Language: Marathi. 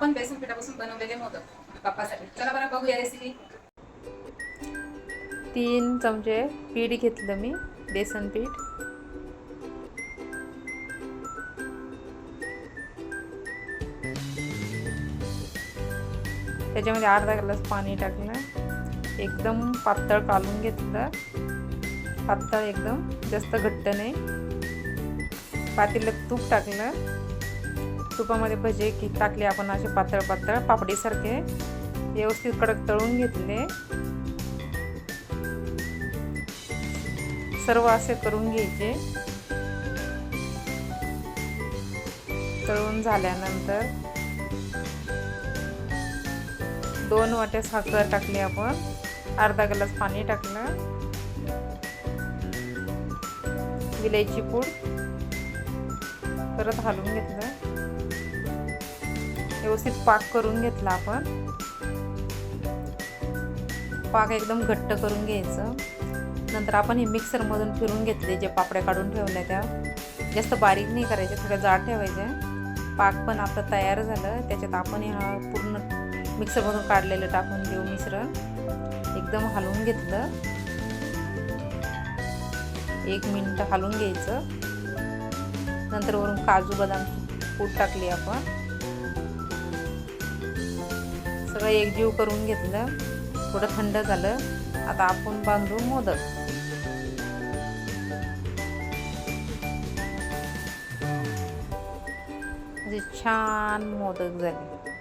आपण बेसन पिठापासून बनवलेले मोदक. बाप्पासाठी. चला बरं बघूया रेसिपी तीन चमचे पीठ घेतलं मी बेसन पीठ. त्याच्यामध्ये अर्धा ग्लास पाणी टाकलं. एकदम पातळ कालून घेतलं. पातळ एकदम जास्त घट्ट नाही. पातेल्यात तूप टाकलं. तुपामध्ये भजे की टाकले आपण असे पातळ पातळ पापडीसारखे. व्यवस्थित कडक तळून घेतले. सर्व असे करून घ्यायचे. तळून झाल्यानंतर दोन वाट्या साखर टाकली आपण. अर्धा ग्लास पाणी टाकलं. विलायची पूड परत हलवून घेतलं. व्यवस्थित पाक करून घेतला आपण. पाक एकदम घट्ट करून घ्यायचं. नंतर आपण हे मिक्सरमधून फिरून घेतले जे पापड्या काढून ठेवल्या त्या. जास्त बारीक नाही करायचे थोड्या जाड ठेवायच्या पाक पण आता तयार झालं. त्याच्यात आपण हा पूर्ण मिक्सरमधून काढलेलं टाकून देऊ मिश्रण. एकदम हलवून घेतलं. एक मिनटं हलवून घ्यायचं. नंतर वरून काजू बदाम पूड टाकली आपण. सगळं एकजीव करून घेतलं. थोडं थंड झालं. आता आपण बांधू मोदक. म्हणजे छान मोदक झाले.